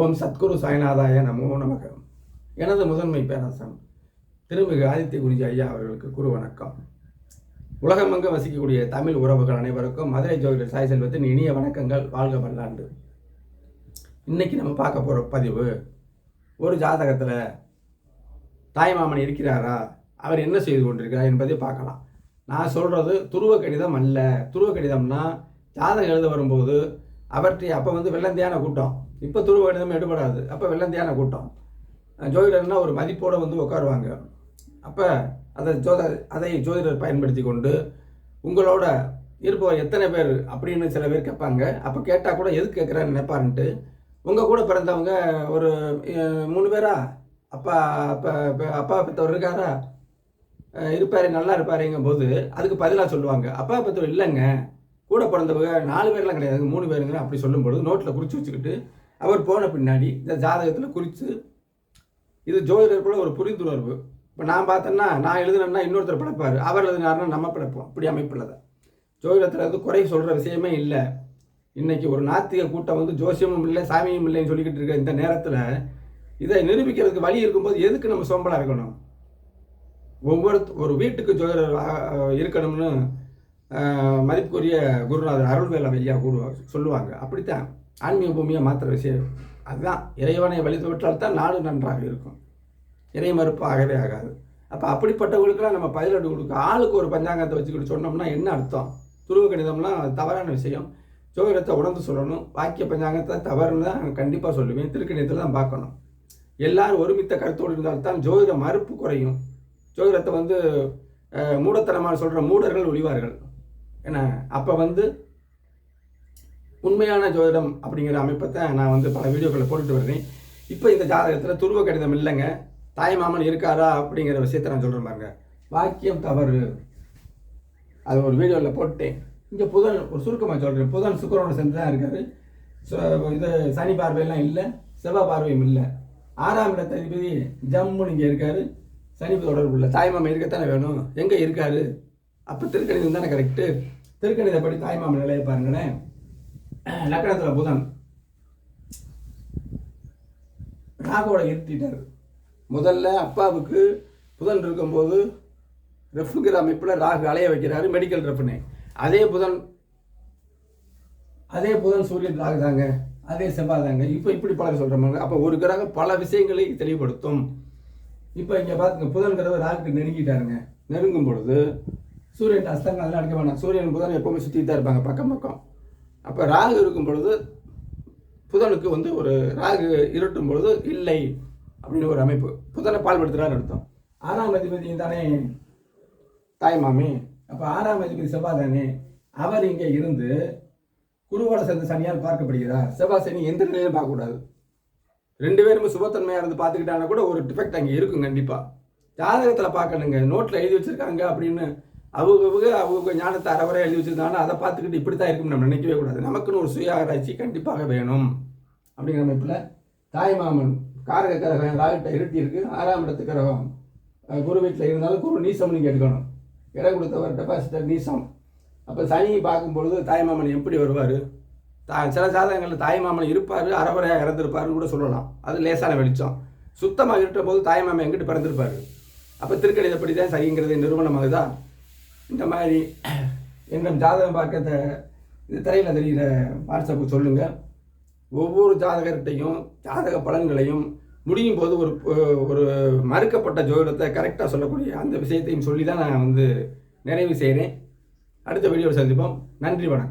ஓம் சத்குரு சாய்நாதாய நமோ நமக. எனது முதன்மை பேராசன் திருமிகு ஆதித்ய குருஜி ஐயா அவர்களுக்கு குரு வணக்கம். உலகமெங்கும் வசிக்கக்கூடிய தமிழ் உறவுகள் அனைவருக்கும் மதுரை ஜோதிடர் சாய் செல்வத்தின் இனிய வணக்கங்கள். வாழ்க பல்லாண்டு இன்னைக்கு நம்ம பார்க்க போகிற பதிவு ஒரு ஜாதகத்தில் தாய்மாமன் இருக்கிறாரா? அவர் என்ன செய்து கொண்டிருக்கிறார் என்பதை பார்க்கலாம். நான் சொல்கிறது துருவ கடிதம் அல்ல. துருவ கடிதம்னா ஜாதகம் எழுத வரும்போது அவற்றை அப்போ வந்து வெள்ளந்தியான கூட்டம். இப்போ துருவ கணிதம் எடுபடாது. அப்போ வெள்ளந்தியான கூட்டம். ஜோதிடர்னா ஒரு மதிப்போடு வந்து உட்காருவாங்க அப்போ அதை ஜோத அதை ஜோதிடர் பயன்படுத்தி கொண்டு உங்களோட இருப்பவர் எத்தனை பேர் அப்படின்னு சில பேர் கேட்பாங்க. அப்போ கேட்டால் கூட எதுக்கு கேட்குறான்னு நினைப்பாருன்ட்டு உங்கள் கூட பிறந்தவங்க ஒரு மூணு பேரா? அப்பா அப்பா அப்பா- அப்பா பெற்றவர் இருக்காரா? இருப்பார் நல்லா இருப்பாருங்கும் போது அதுக்கு பதிலாக சொல்லுவாங்க. அப்பா பெற்றவர் இல்லைங்க. கூட பிறந்தவங்க நாலு பேர்லாம் கிடையாது மூணு பேருங்க அப்படி சொல்லும்பொழுது நோட்டில் குறித்து வச்சுக்கிட்டு அவர் போன பின்னாடி இந்த ஜாதகத்தில் குறித்து இது ஜோதிடருக்குள்ள ஒரு புரிந்துணர்வு. இப்போ நான் பார்த்தேன்னா நான் எழுதுனேன்னா இன்னொருத்தர் பிழைப்பார் அவர் எழுதினாருன்னா நம்ம பிழைப்போம் அப்படி அமைப்பில் தான் ஜோதிடத்தில் வந்து குறை சொல்கிற விஷயமே இல்லை. இன்றைக்கி ஒரு நாத்திக கூட்டம் வந்து ஜோசியமும் இல்லை சாமியும் இல்லைன்னு சொல்லிக்கிட்டு இருக்க இந்த நேரத்தில் இதை நிரூபிக்கிறதுக்கு வழி இருக்கும்போது எதுக்கு நம்ம சோம்பலாக இருக்கணும்? ஒவ்வொரு ஒரு வீட்டுக்கு ஜோதிடர் இருக்கணும்னு மதிப்புக்குரிய குருநாதர் அருள்வேல ஐயா கூடுவாங்க சொல்லுவாங்க. அப்படித்தான் ஆன்மீக பூமியை மாத்திர விஷயம். அதுதான். இறைவனை வழிபட்டால் தான் நாடு நன்றாக இருக்கும். இறை மறுப்பு ஆகவே ஆகாது. அப்போ அப்படிப்பட்டவங்களுக்கெல்லாம் நம்ம பதிலடி கொடுக்க ஆளுக்கு ஒரு பஞ்சாங்கத்தை வச்சுக்கிட்டு சொன்னோம்னா என்ன அர்த்தம்? துருவ கணிதம்லாம் தவறான விஷயம். ஜோதிடத்தை உணர்ந்து சொல்லணும். வாக்கிய பஞ்சாங்கத்தை தவறுன்னு தான் கண்டிப்பாக சொல்லுவேன். திருக்கணிதத்தில் தான் பார்க்கணும். எல்லாரும் ஒருமித்த கருத்தோடு இருந்தால்தான் ஜோதிட மறுப்பு குறையும். ஜோதிடத்தை வந்து மூடத்தனமாக சொல்கிற மூடர்கள் ஒழிவார்கள். ஏன்னா அப்போ வந்து உண்மையான ஜோதிடம் அப்படிங்கிற அமைப்பை தான் நான் வந்து பல வீடியோக்களை போட்டுட்டு வர்றேன். இப்போ இந்த ஜாதகத்தில் துருவ கடிதம் இல்லைங்க. தாய் மாமன் இருக்காரா அப்படிங்கிற விஷயத்தை நான் சொல்கிறேன் பாருங்க. வாக்கியம் தவறு. அது ஒரு வீடியோவில் போட்டேன். இங்கே புதன் ஒரு சுருக்கமாக சொல்கிறேன் புதன் சுக்கரோட சேர்ந்து தான் இருக்கார். சு- இது சனி பார்வையெல்லாம் இல்லை. செவ்வாய் பார்வையும் இல்லை. ஆறாம் இடத்த அதிபதி ஜம்முன்னு இங்கே இருக்கார். சனி தொடர்பு இல்லை தாய்மாமன் இருக்கத்தானே வேணும்? எங்கே இருக்காரு? அப்போ திருக்கணிதம் தானே கரெக்டு திருக்கணிதப்படி தாய்மாமன் நிலையை பாருங்களேன். லக்கணத்தில் புதன். ராகுவோட இருத்திட்டார். முதல்ல அப்பாவுக்கு புதன் இருக்கும்போது ரெஃப்ங்கிற அமைப்பில் ராகு அலைய வைக்கிறாரு மெடிக்கல் ரெஃப்னு அதே புதன் அதே புதன் சூரியன் ராகு தாங்க. அதே செவ்வாய் தாங்க. இப்போ இப்படி பலர் சொல்கிறாங்க அப்போ ஒரு கிரகம் பல விஷயங்களை தெளிவுபடுத்தும். இப்போ இங்கே பார்த்துங்க புதன்கிறவர் ராகுக்கு நெருங்கிட்டாருங்க. நெருங்கும் பொழுது சூரியன் அஸ்தங்கள் அதெல்லாம் அடிக்க மாட்டாங்க சூரியன் புதன் எப்பவுமே சுற்றிட்டு தான் இருப்பாங்க பக்கம் பக்கம். அப்போ ராகு இருக்கும் பொழுது புதனுக்கு வந்து ஒரு ராகு இருட்டும் பொழுது இல்லை அப்படின்னு ஒரு அமைப்பு. புதனை பால்படுத்துகிறான்னு அர்த்தம். ஆறாம் அதிபதியும் தானே? தாய்மாமி அப்போ ஆறாம் அதிபதி செவ்வாய் தானே அவர் இங்கே இருந்து குருவோட சேர்ந்த சனியால் பார்க்கப்படுகிறார். செவ்வாய் சனி எந்த நிலையிலும் பார்க்கக்கூடாது. ரெண்டு பேருமே சுபத்தன்மையாக இருந்து பார்த்துக்கிட்டாங்கன்னா கூட ஒரு டிஃபெக்ட் அங்கே இருக்கும் கண்டிப்பாக ஜாதகத்தில் பார்க்கணுங்க. நோட்டில் எழுதி வச்சுருக்காங்க அப்படின்னு அவங்க அவங்க ஞானத்தை அறவரை எழுதி வச்சுருந்தாங்கன்னா அதை பார்த்துக்கிட்டு இப்படி தான் இருக்கும்னு நம்ம நினைக்கவே கூடாது. நமக்குன்னு ஒரு சுய ஆராய்ச்சி கண்டிப்பாக வேணும். அப்படிங்கிற அமைப்பில் தாய்மாமன் காரக கிரகம் ராகிட்ட இருட்டி இருக்குது ஆறாம் இடத்து கிரகம். குரு வீட்டில் இருந்தாலும் குரு நீசம்னு கேட்கணும். இடம் கொடுத்தவர் டெபாசிட்டர் நீசம். அப்போ சனி பார்க்கும்பொழுது தாய்மாமன் எப்படி வருவார்? தா சில ஜாதகங்களில் தாய்மாமன் இருப்பார் அறவரையாக இறந்துருப்பாருன்னு கூட சொல்லலாம். அது லேசான வெளிச்சம். சுத்தமாக இருட்ட போது தாய்மாமன் எங்கிட்டு பிறந்திருப்பார்? அப்போ திருக்கணிதப்படி தான் சனிங்கிறது நிறுவனம் நிறுவனமாகுதா? இந்த மாதிரி எங்கள் ஜாதகம் பார்க்க இந்த திரையில் தெரிகிற வாட்ஸ்அப்புக்கு சொல்லுங்கள் ஒவ்வொரு ஜாதகர்கிட்டையும் ஜாதக பலன்களையும் முடியும் போது ஒரு ஒரு மறுக்கப்பட்ட ஜோதிடத்தை கரெக்டாக சொல்லக்கூடிய அந்த விஷயத்தையும் சொல்லி தான் நான் வந்து நிறைவு செய்கிறேன் அடுத்த வீடியோவில் சந்திப்போம். நன்றி வணக்கம்.